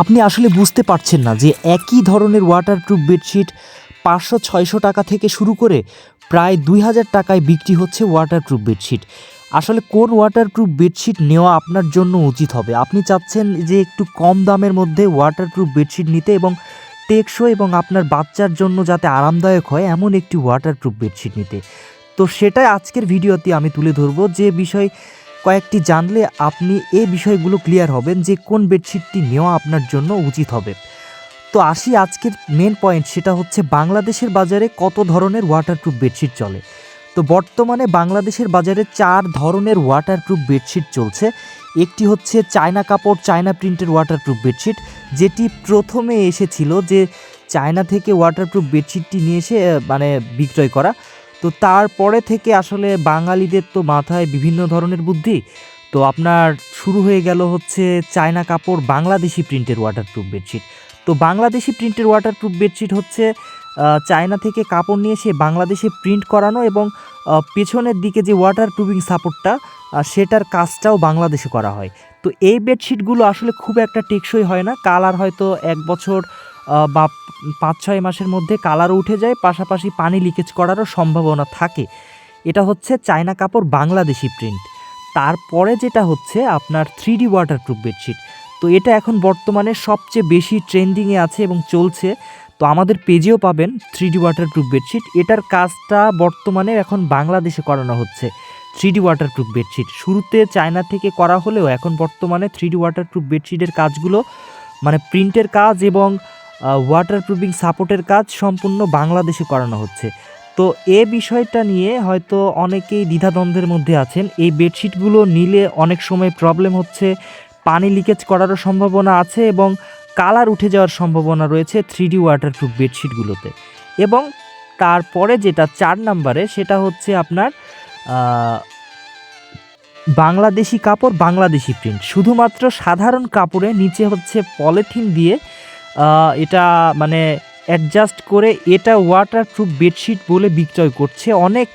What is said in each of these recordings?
আপনি আসলে বুঝতে পারছেন না যে একই ধরনের ওয়াটারপ্রুফ বেডশিট পাঁচশো, ছয়শো টাকা থেকে শুরু করে প্রায় দুই হাজার টাকায় বিক্রি হচ্ছে ওয়াটারপ্রুফ বেডশিট আসলে কোন ওয়াটারপ্রুফ বেডশিট নেওয়া আপনার জন্য উচিত হবে? আপনি চাচ্ছেন যে একটু কম দামের মধ্যে ওয়াটারপ্রুফ বেডশিট নিতে এবং টেকসই এবং আপনার বাচ্চার জন্য যাতে আরামদায়ক হয় এমন একটি ওয়াটারপ্রুফ বেডশিট নিতে। তো সেটাই আজকের ভিডিওতে আমি তুলে ধরবো। যে বিষয় কয়েকটি জানলে আপনি এই বিষয়গুলো ক্লিয়ার হবেন যে কোন বেডশিটটি নেওয়া আপনার জন্য উচিত হবে। তো আসি আজকের মেন পয়েন্ট সেটা হচ্ছে বাংলাদেশের বাজারে কত ধরনের ওয়াটারপ্রুফ বেডশিট চলে। তো বর্তমানে বাংলাদেশের বাজারে চার ধরনের ওয়াটারপ্রুফ বেডশিট চলছে। একটি হচ্ছে চায়না কাপড়, চায়না প্রিন্টের ওয়াটারপ্রুফ বেডশিট যেটি প্রথমে এসেছিল যে চায়না থেকে ওয়াটারপ্রুফ বেডশিটটি নিয়ে এসে মানে বিক্রয় করা। তো তারপরে থেকে আসলে বাঙালিদের তো মাথায় বিভিন্ন ধরনের বুদ্ধি। তো আপনার শুরু হয়ে গেল হচ্ছে চায়না কাপড় বাংলাদেশি প্রিন্টের ওয়াটারপ্রুফ বেডশিট তো বাংলাদেশি প্রিন্টের ওয়াটারপ্রুফ বেডশিট হচ্ছে চায়না থেকে কাপড় নিয়ে এসে বাংলাদেশে প্রিন্ট করানো এবং পেছনের দিকে যে ওয়াটারপ্রুফিং সাপোর্টটা সেটার কাজটাও বাংলাদেশে করা হয়। তো এই বেডশিটগুলো আসলে খুব একটা টেকসই হয় না। কালার হয়তো এক বছর বা পাঁচ ছয় মাসের মধ্যে কালার উঠে যায়, পাশাপাশি পানি লিকেজ করারও সম্ভাবনা থাকে। এটা হচ্ছে চায়না কাপড় বাংলাদেশি প্রিন্ট তারপরে যেটা হচ্ছে আপনার থ্রি ডি ওয়াটারপ্রুফ বেডশিট তো এটা এখন বর্তমানে সবচেয়ে বেশি ট্রেন্ডিংয়ে আছে এবং চলছে। তো আমাদের পেজেও পাবেন থ্রি ডি ওয়াটারপ্রুফ বেডশিট এটার কাজটা বর্তমানে এখন বাংলাদেশে করানো হচ্ছে থ্রি ডি ওয়াটারপ্রুফ বেডশিট শুরুতে চায়না থেকে করা হলেও এখন বর্তমানে থ্রি ডি ওয়াটারপ্রুফ বেডশিটের কাজগুলো মানে প্রিন্টের কাজ এবং ওয়াটারপ্রুফিং সাপোর্টের কাজ সম্পূর্ণ বাংলাদেশে করানো হচ্ছে। তো এ বিষয়টা নিয়ে হয়তো অনেকেই দ্বিধাদ্বন্দ্বের মধ্যে আছেন। এই বেডশিটগুলো নিলে অনেক সময় প্রবলেম হচ্ছে, পানি লিকেজ করারও সম্ভাবনা আছে এবং কালার উঠে যাওয়ার সম্ভাবনা রয়েছে থ্রি ডি ওয়াটারপ্রুফ বেডশিটগুলোতে এবং তারপরে যেটা চার নাম্বারে সেটা হচ্ছে আপনার বাংলাদেশি কাপড়, বাংলাদেশি প্রিন্ট শুধুমাত্র সাধারণ কাপড়ে নিচে হচ্ছে পলিথিন দিয়ে এটা মানে অ্যাডজাস্ট করে এটা ওয়াটারপ্রুফ বেডশিট বলে বিক্রয় করছে অনেক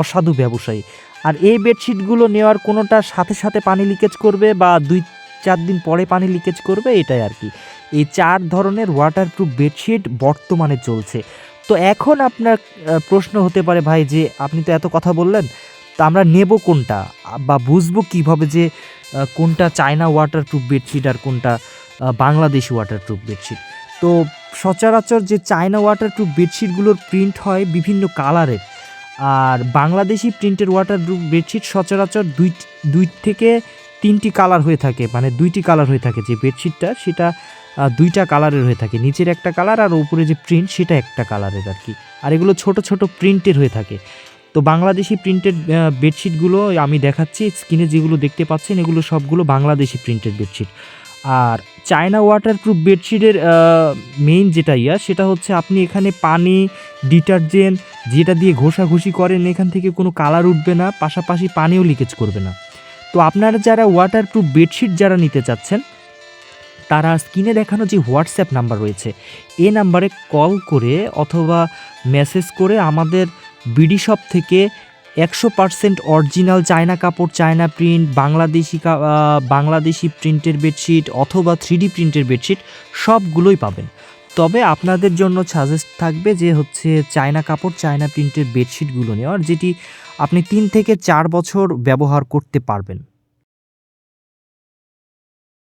অসাধু ব্যবসায়ী। আর এই বেডশিটগুলো নেওয়ার কোনোটা সাথে সাথে পানি লিকেজ করবে বা দুই চার দিন পরে পানি লিকেজ করবে, এটাই আর কি। এই চার ধরনের ওয়াটারপ্রুফ বেডশিট বর্তমানে চলছে। তো এখন আপনার প্রশ্ন হতে পারে ভাই যে আপনি তো এত কথা বললেন, তো আমরা নেব কোনটা? বা বুঝব কীভাবে যে কোনটা চায়না ওয়াটারপ্রুফ বেডশিট আর কোনটা আহ, ওয়াটার ওয়াটারপ্রুফ বেডশিট তো সচরাচর যে চায়না ওয়াটারপ্রুফ বেডশিটগুলোর প্রিন্ট হয় বিভিন্ন কালারের আর বাংলাদেশি প্রিন্টের ওয়াটারপ্রুফ বেডশিট সচরাচর দুই দুই থেকে তিনটি কালার হয়ে থাকে মানে দুইটি কালার হয়ে থাকে যে বেডশিটটা সেটা দুইটা কালারের হয়ে থাকে নিচের একটা কালার আর উপরে যে প্রিন্ট সেটা একটা কালারের আর কি। আর এগুলো ছোট ছোট প্রিন্টের হয়ে থাকে। তো বাংলাদেশি প্রিন্টেড বেডশিটগুলো আমি দেখাচ্ছি স্ক্রিনে যেগুলো দেখতে পাচ্ছেন এগুলো সবগুলো বাংলাদেশি প্রিন্টেড বেডশিট আর চায়না ওয়াটারপ্রুফ বেডশিটের মেইন যেটা ইয়া, সেটা হচ্ছে আপনি এখানে পানি ডিটারজেন্ট যেটা দিয়ে ঘষাঘষি করেন, এখান থেকে কোনো কালার উঠবে না, পাশাপাশি পানিও লিকেজ করবে না। তো আপনারা যারা ওয়াটারপ্রুফ বেডশিট যারা নিতে চাচ্ছেন, তারা স্ক্রিনে দেখানো যে হোয়াটসঅ্যাপ নাম্বার রয়েছে, এ নাম্বারে কল করে অথবা মেসেজ করে আমাদের বিডি শপ থেকে একশো পার্সেন্ট অরিজিনাল চায়না কাপড়, চায়না প্রিন্ট, বাংলাদেশি বাংলাদেশি প্রিন্টের বেডশিট অথবা থ্রি প্রিন্টের বেডশিট সবগুলোই পাবেন। তবে আপনাদের জন্য সাজেস্ট থাকবে যে হচ্ছে চায়না কাপড়, চায়না প্রিন্টের বেডশিটগুলো নেওয়ার, যেটি আপনি তিন থেকে চার বছর ব্যবহার করতে পারবেন।